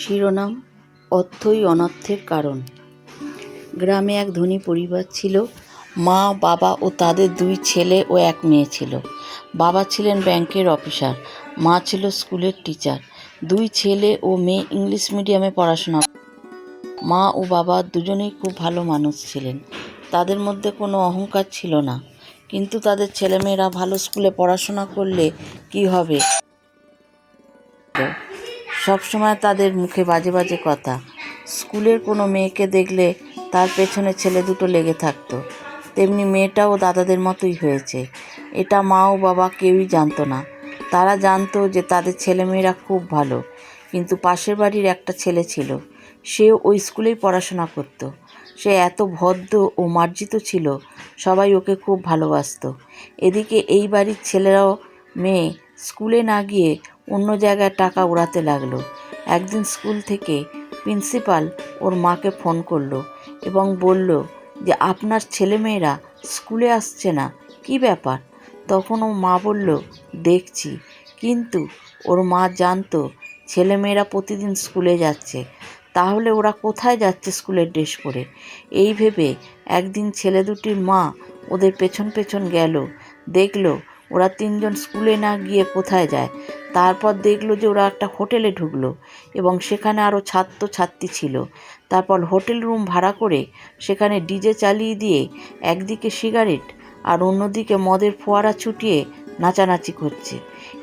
শিরোনাম, অর্থই অনর্থের কারণ। গ্রামে এক ধনী পরিবার ছিল। মা, বাবা ও তাদের দুই ছেলে ও এক মেয়ে ছিল। বাবা ছিলেন ব্যাংকের অফিসার, মা ছিল স্কুলের টিচার। দুই ছেলে ও মেয়ে ইংলিশ মিডিয়ামে পড়াশোনা মা ও বাবা দুজনেই খুব ভালো মানুষ ছিলেন। তাদের মধ্যে কোনো অহংকার ছিল না। কিন্তু তাদের ছেলেমেয়েরা ভালো স্কুলে পড়াশোনা করলে কি হবে? সবসময় তাদের মুখে বাজে বাজে কথা। স্কুলের কোনো মেয়েকে দেখলে তার পেছনে ছেলে দুটো লেগে থাকতো। তেমনি মেয়েটাও দাদাদের মতোই হয়েছে। এটা মা ও বাবা কেউই জানতো না। তারা জানতো যে তাদের ছেলেমেয়েরা খুব ভালো, কিন্তু পাশের বাড়ির একটা ছেলে ছিল। সে ওই স্কুলেই পড়াশোনা করতো। সে এত ভদ্র ও মার্জিত ছিল, সবাই ওকে খুব ভালোবাসতো। এদিকে এই বাড়ির ছেলেরাও, মেয়ে, স্কুলে না গিয়ে অন্য জায়গায় টাকা উড়াতে লাগল। একদিন স্কুল থেকে প্রিন্সিপাল ওর মাকে ফোন করল এবং বলল যে, আপনার ছেলেমেয়েরা স্কুলে আসছে না, কি ব্যাপার? তখন ও মা বলল, দেখছি। কিন্তু ওর মা জানতো ছেলেমেয়েরা প্রতিদিন স্কুলে যাচ্ছে। তাহলে ওরা কোথায় যাচ্ছে স্কুলের ড্রেস পরে? এই ভেবে একদিন ছেলে দুটির মা ওদের পেছন পেছন গেল, দেখল ওরা তিনজন স্কুলে না গিয়ে কোথায় যায়। তারপর দেখল যে ওরা একটা হোটেলে ঢুকলো এবং সেখানে আরও ছাত্র ছাত্রী ছিল। তারপর হোটেল রুম ভাড়া করে সেখানে ডিজে চালিয়ে দিয়ে একদিকে সিগারেট আর অন্যদিকে মদের ফোয়ারা ছুটিয়ে নাচানাচি করছে।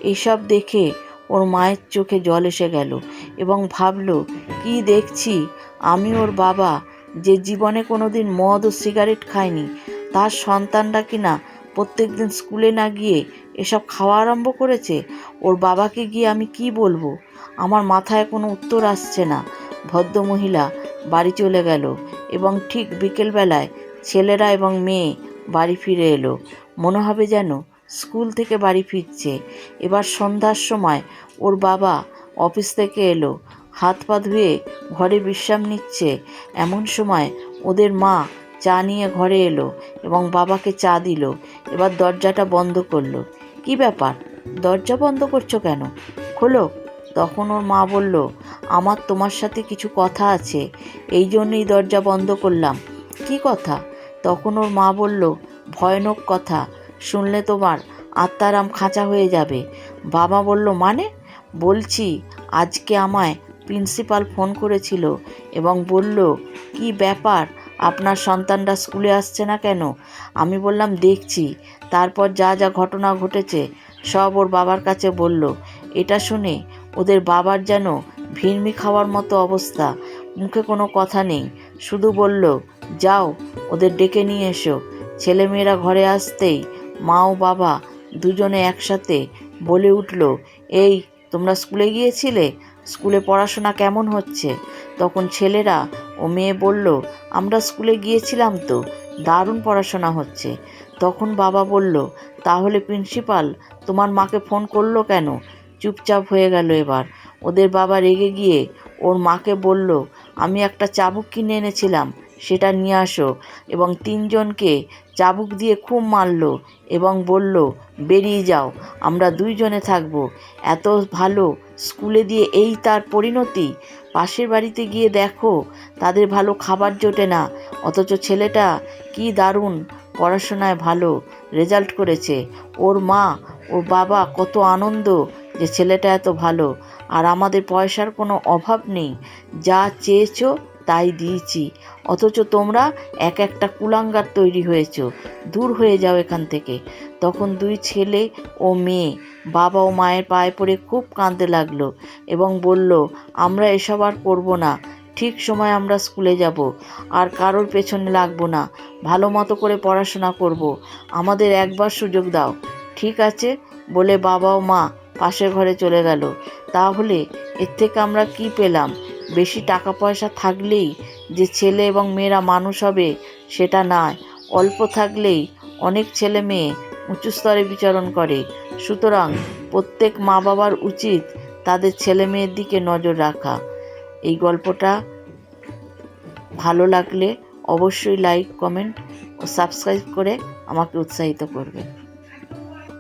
এইসব দেখে ওর মায়ের চোখে জল এসে গেল এবং ভাবল, কি দেখছি? আমি ওর বাবা যে জীবনে কোনো দিন মদ ও সিগারেট খায়নি, তার সন্তানরা কিনা প্রত্যেক দিন স্কুলে না গিয়ে এসব খাওয়া আরম্ভ করেছে, ওর বাবাকে গিয়ে আমি কি বলব? আমার মাথায় কোনো উত্তর আসছে না। ভদ্রমহিলা বাড়ি চলে গেল এবং ঠিক বিকেলবেলায় ছেলেরা এবং মেয়ে বাড়ি ফিরে এলো। মনে হবে যেন স্কুল থেকে বাড়ি ফিরছে। এবার সন্ধ্যার সময় ওর বাবা অফিস থেকে এলো। হাত পা ধুয়ে ঘরে বিশ্রাম নিচ্ছে। এমন সময় ওদের মা চা নিয়ে ঘরে এলো এবং বাবাকে চা দিল। এবার দরজাটা বন্ধ করল। কি ব্যাপার? দরজা বন্ধ করছ কেন? খোলো। তখন ওর মা বলল, আমার তোমার সাথে কিছু কথা আছে, এই জন্যই দরজা বন্ধ করলাম। কি কথা? তখন ওর মা বলল, ভয়ানক কথা। শুনলে তোমার আত্মারাম খাঁচা হয়ে যাবে। বাবা বলল মানে? বলছি, আজকে আমায় প্রিন্সিপাল ফোন করেছিল এবং বলল, কি ব্যাপার? আপনার সন্তানরা স্কুলে আসছে না কেন? আমি বললাম, দেখছি। তারপর যা যা ঘটনা ঘটেছে, সব ওর বাবার কাছে বলল। এটা শুনে ওদের বাবার যেন ভিড়মি খাওয়ার মতো অবস্থা। মুখে কোনো কথা নেই। শুধু বলল, যাও, ওদের ডেকে নিয়ে এসো। ছেলেমেয়েরা ঘরে আসতেই মা ও বাবা দুজনে একসাথে বলে উঠল, এই তোমরা স্কুলে গিয়েছিলে? স্কুলে পড়াশোনা কেমন হচ্ছে? তখন ছেলেরা ও মেয়ে বলল, আমরা স্কুলে গিয়েছিলাম তো, দারুণ পড়াশোনা হচ্ছে। তখন বাবা বলল, তাহলে প্রিন্সিপাল, তোমার মাকে ফোন করল কেন? চুপচাপ হয়ে গেল এবার। ওদের বাবা রেগে গিয়ে ওর মাকে বলল, আমি একটা চাবুক কিনে এনেছিলাম সেটা নিয়ে আসো। এবং তিনজনকে চাবুক দিয়ে খুব মারলো এবং বলল, বেরিয়ে যাও, আমরা দুইজনে থাকব। এত ভালো স্কুলে দিয়ে এই তার পরিণতি? পাশের বাড়িতে গিয়ে দেখো, তাদের ভালো খাবার জোটে না। অথচ ছেলেটা কি দারুণ পড়াশোনায় ভালো রেজাল্ট করেছে। ওর মা, ওর বাবা কত আনন্দ যে ছেলেটা এত ভালো। আর আমাদের পয়সার কোনো অভাব নেই। যা চেয়েছো তাই দিয়েছি। অথচ তোমরা এক একটা কুলাঙ্গার তৈরি হয়েছ। দূর হয়ে যাও এখান থেকে। তখন দুই ছেলে ও মেয়ে বাবা ও মায়ের পায়ে পড়ে খুব কাঁদতে লাগল এবং বলল, আমরা এসব আর করব না। ঠিক সময় আমরা স্কুলে যাব। আর কারোর পেছনে লাগবো না। ভালো মতো করে পড়াশোনা করব। আমাদের একবার সুযোগ দাও। ঠিক আছে? বলে বাবা ও মা পাশের ঘরে চলে গেল। তাহলে এর থেকে আমরা কি পেলাম? বেশি টাকা পয়সা থাকলেই যে ছেলে এবং মেয়েরা মানুষ হবে, সেটা নয়। অল্প থাকলেই অনেক ছেলে মেয়ে উঁচু স্তরে বিচরণ করে। সুতরাং প্রত্যেক মা বাবার উচিত তাদের ছেলে মেয়ের দিকে নজর রাখা। এই গল্পটা ভালো লাগলে অবশ্যই লাইক, কমেন্ট ও সাবস্ক্রাইব করে আমাকে উৎসাহিত করবেন।